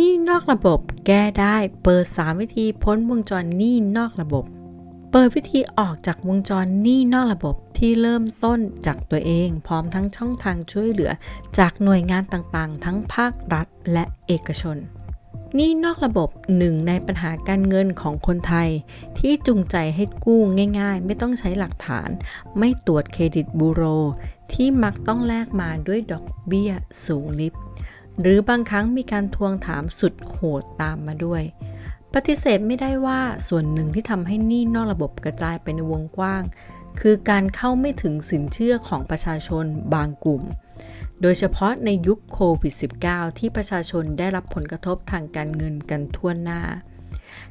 นี้นอกระบบ แก้ได้เปิด 3 วิธีพ้นวงจรหนี้นอกระบบ เปิดวิธีออกจากวงจรหนี้นอกระบบที่เริ่มต้นจากตัวเอง พร้อมทั้งช่องทางช่วยเหลือ จากหน่วยงานต่างๆ ทั้งภาครัฐและเอกชนนี้นอกระบบหนึ่งในปัญหาการเงินของคนไทย ที่จูงใจให้กู้ง่ายๆ ไม่ต้องใช้หลักฐาน ไม่ตรวจเครดิตบูโร ที่มักต้องแลกมาด้วยดอกเบี้ยสูงลิบ หรือบางครั้งมีการทวงถามสุดโหดตามมาด้วย ปฏิเสธไม่ได้ว่าส่วนหนึ่งที่ทำให้หนี้นอกระบบกระจายไปในวงกว้าง คือการเข้าไม่ถึงสินเชื่อของประชาชนบางกลุ่ม โดยเฉพาะในยุคโควิด -19 ที่ประชาชนได้รับผลกระทบทางการเงินกันทั่วหน้า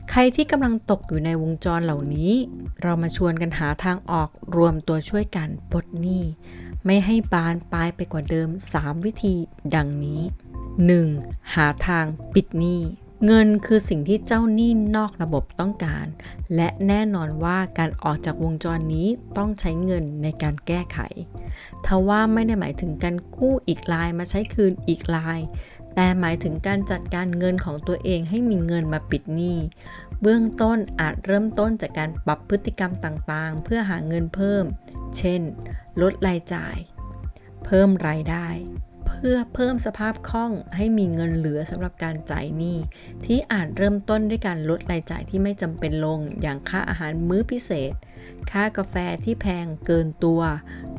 ใครที่กำลังตกอยู่ในวงจรเหล่านี้ เรามาชวนกันหาทางออกรวมตัวช่วยกันปลดหนี้ ไม่ให้บานปลายไปกว่าเดิม 3 วิธีดังนี้ 1. หาทางปิดหนี้ เงินคือสิ่งที่เจ้าหนี้นอกระบบต้องการ และแน่นอนว่าการออกจากวงจรนี้ต้องใช้เงินในการแก้ไข ทว่าไม่ได้หมายถึงการกู้อีกลายมาใช้คืนอีกลาย แต่หมายถึงการจัดการเงินของตัวเองให้มีเงินมาปิดหนี้ เบื้องต้นอาจเริ่มต้นจากการปรับพฤติกรรมต่างๆ เพื่อหาเงินเพิ่ม เช่น ลดรายจ่าย เพิ่มรายได้ พื่อเพิ่มสภาพคล่องให้มีเงินเหลือสำหรับการจ่ายหนี้ที่อาจเริ่มต้นด้วยการลดรายจ่ายที่ไม่จำเป็นลง อย่างค่าอาหารมื้อพิเศษ ค่ากาแฟที่แพงเกินตัว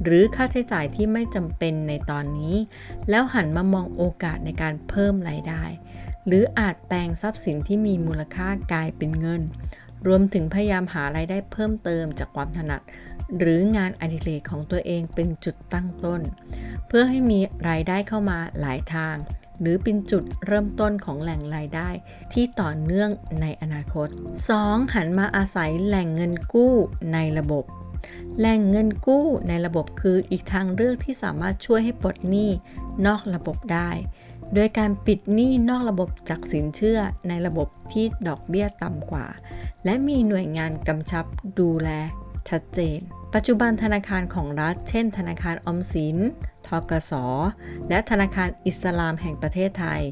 หรือค่าใช้จ่ายที่ไม่จำเป็นในตอนนี้ แล้วหันมามองโอกาสในการเพิ่มรายได้ หรืออาจแปลงทรัพย์สินที่มีมูลค่ากลายเป็นเงิน รวมถึงพยายามหารายได้เพิ่มเติมจากความถนัด หรืองานอดิเรกของตัวเองเป็นจุดตั้งต้น เพื่อให้มีรายได้เข้ามาหลายทาง หรือเป็นจุดเริ่มต้นของแหล่งรายได้ที่ต่อเนื่องในอนาคต 2. หันมาอาศัยแหล่งเงินกู้ในระบบ แหล่งเงินกู้ในระบบคืออีกทางเลือกที่สามารถช่วยให้ปลดหนี้นอกระบบได้ โดยการปิดหนี้นอกระบบจากสินเชื่อในระบบที่ดอกเบี้ยต่ำกว่า และมีหน่วยงานกำชับดูแลชัดเจน ปัจจุบันธนาคารของรัฐ เช่น ธนาคารออมสิน ทกส และธนาคารอิสลามแห่งประเทศไทย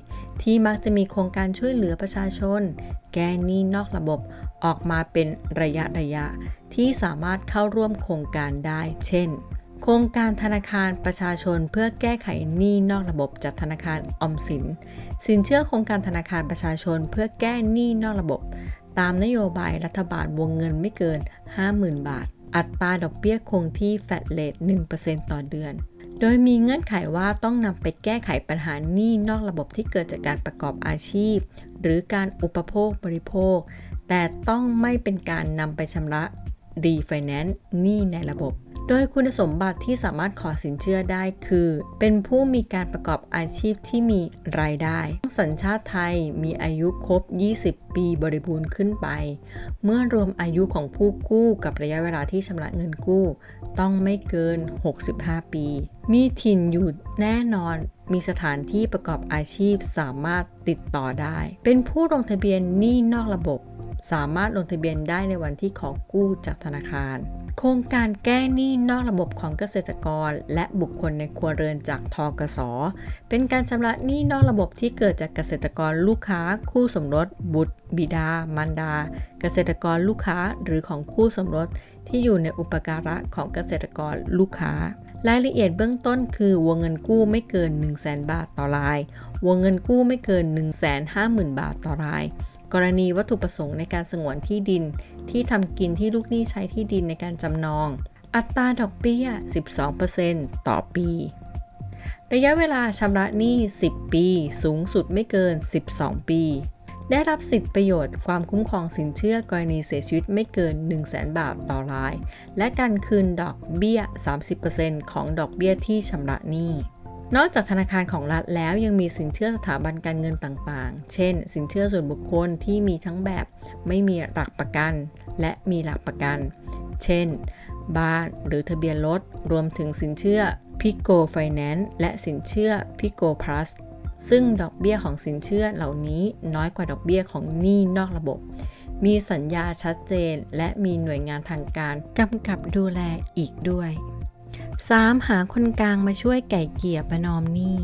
ที่มักจะมีโครงการช่วยเหลือประชาชน แก้หนี้นอกระบบออกมาเป็นระยะระยะ ที่สามารถเข้าร่วมโครงการได้ เช่น โครงการธนาคารประชาชนเพื่อแก้ไขหนี้นอกระบบจากธนาคารออมสิน สินเชื่อโครงการธนาคารประชาชนเพื่อแก้หนี้นอกระบบ ตามนโยบายรัฐบาลวงเงินไม่เกิน 50,000 บาท อัตราดอกเบี้ยคงที่แฟดเลท1%ต่อเดือน โดยมีเงื่อนไขว่าต้องนำไปแก้ไขปัญหาหนี้นอกระบบที่เกิดจากการประกอบอาชีพ หรือการอุปโภคบริโภค แต่ต้องไม่เป็นการนำไปชำระรีไฟแนนซ์หนี้ในระบบ โดยคุณสมบัติที่สามารถขอสินเชื่อได้คือ เป็นผู้มีการประกอบอาชีพที่มีรายได้ สัญชาติไทยมีอายุครบ 20 ปีบริบูรณ์ขึ้นไป เมื่อรวมอายุของผู้กู้กับระยะเวลาที่ชำระเงินกู้ ต้องไม่เกิน 65 ปี มีถิ่นอยู่แน่นอนมีสถานที่ประกอบอาชีพสามารถติดต่อได้ เป็นผู้ลงทะเบียนหนี้นอกระบบ สามารถลงทะเบียนได้ในวันที่ขอกู้จากธนาคาร โครงการแก้หนี้นอกระบบของเกษตรกร และบุคคลในครัวเรือนจากทกส เป็นการชำระหนี้นอกระบบที่เกิดจากเกษตรกรลูกค้า คู่สมรส บุตร บิดา มารดา เกษตรกรลูกค้าหรือของคู่สมรส ที่อยู่ในอุปการะของเกษตรกรลูกค้ารายละเอียดเบื้องต้นคือวงเงินกู้ไม่เกิน 1 0 0 0 0 0บาทต่อราย วงเงินกู้ไม่เกิน 1 5 0 0 0 0 บาทต่อราย กรณีวัตถุประสงค์ในการสงวนที่ดิน ที่ทำกินที่ลูกหนี้ใช้ที่ดินในการจำนอง อัตราดอกเบี้ย 12%ต่อปี ระยะเวลาชำระหนี้ 10 ปี สูงสุดไม่เกิน 12 ปี ได้รับสิทธิประโยชน์ความคุ้มครองสินเชื่อกรณีเสียชีวิตไม่เกิน 1 0 0 0 0 0บาทต่อราย และการคืนดอกเบี้ย 30%ของดอกเบี้ยที่ชำระหนี้ นอกจากธนาคารของรัฐแล้วยังมีสินเชื่อสถาบันการเงินต่างๆ เช่น สินเชื่อส่วนบุคคลที่มีทั้งแบบ ไม่มีหลักประกัน และมีหลักประกัน เช่น บ้านหรือทะเบียนรถ รวมถึงสินเชื่อ Pico Finance และสินเชื่อ Pico Plus ซึ่งดอกเบี้ยของสินเชื่อเหล่านี้น้อยกว่าดอกเบี้ยของหนี้นอกระบบ มีสัญญาชัดเจน และมีหน่วยงานทางการกำกับดูแลอีกด้วย 3. หาคนกลางมาช่วยไก่เกี่ยประนอมหนี้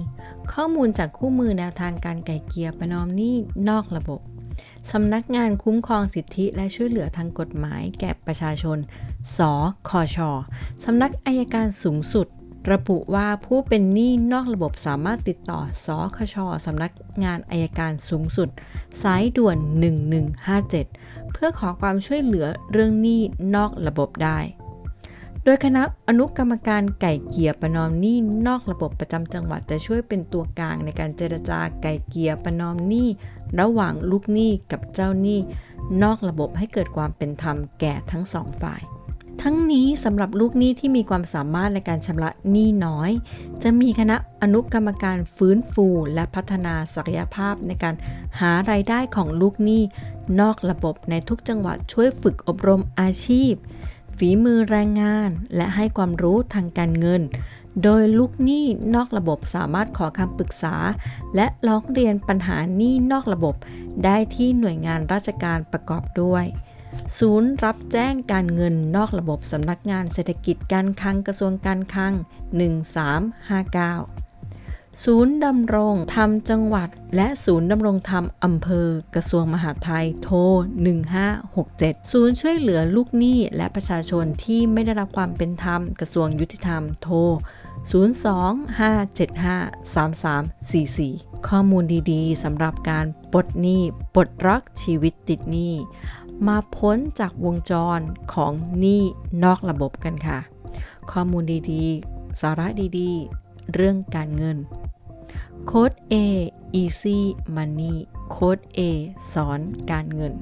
ข้อมูลจากคู่มือแนวทางการไก่เกี่ยประนอมหนี้นอกระบบ สำนักงานคุ้มครองสิทธิและช่วยเหลือทางกฎหมายแก่ประชาชน สคช สำนักอายการสูงสุด ระบุว่าผู้เป็นหนี้นอกระบบสามารถติดต่อ สคช สำนักงานอายการสูงสุด สายด่วน 1157 เพื่อขอความช่วยเหลือเรื่องหนี้นอกระบบได้ ดยคณะอนุกรรมการไก่เกลี่ยประนอมหนี้นอกระบบประจำจังหวัดจะช่วยเป็นตัวกลางในการเจรจาไก่เกลี่ยประนอมหนี้ระหว่างลูกหนี้กับเจ้าหนี้ นอกระบบให้เกิดความเป็นธรรมแก่ทั้งสองฝ่าย ทั้งนี้สำหรับลูกหนี้ที่มีความสามารถในการชำระหนี้น้อย จะมีคณะอนุกรรมการฟื้นฟูและพัฒนาศักยภาพในการหารายได้ของลูกหนี้ นอกระบบในทุกจังหวัดช่วยฝึกอบรมอาชีพ ฝีมือแรงงาน และให้ความรู้ทางการเงิน โดยลูกหนี้นอกระบบสามารถขอคำปรึกษา และร้องเรียนปัญหาหนี้นอกระบบ ได้ที่หน่วยงานราชการประกอบด้วย ศูนย์รับแจ้งการเงินนอกระบบสำนักงานเศรษฐกิจการคลังกระทรวงการคลัง 1359 ศูนย์ดำรงธรรมจังหวัด และศูนย์ดำรงธรรมอำเภอ กระทรวงมหาดไทยโทร 1567 ศูนย์ช่วยเหลือลูกหนี้และประชาชนที่ไม่ได้รับความเป็นธรรม กระทรวงยุติธรรมโทร 02-575-3344 ข้อมูลดีๆสำหรับการปลดหนี้ปลดล็อกชีวิตติดหนี้ มาพ้นจากวงจรของหนี้นอกระบบกันค่ะ ข้อมูลดีๆ สาระดีๆ เรื่องการเงิน โค้ด A Easy Money โค้ด A สอนการเงิน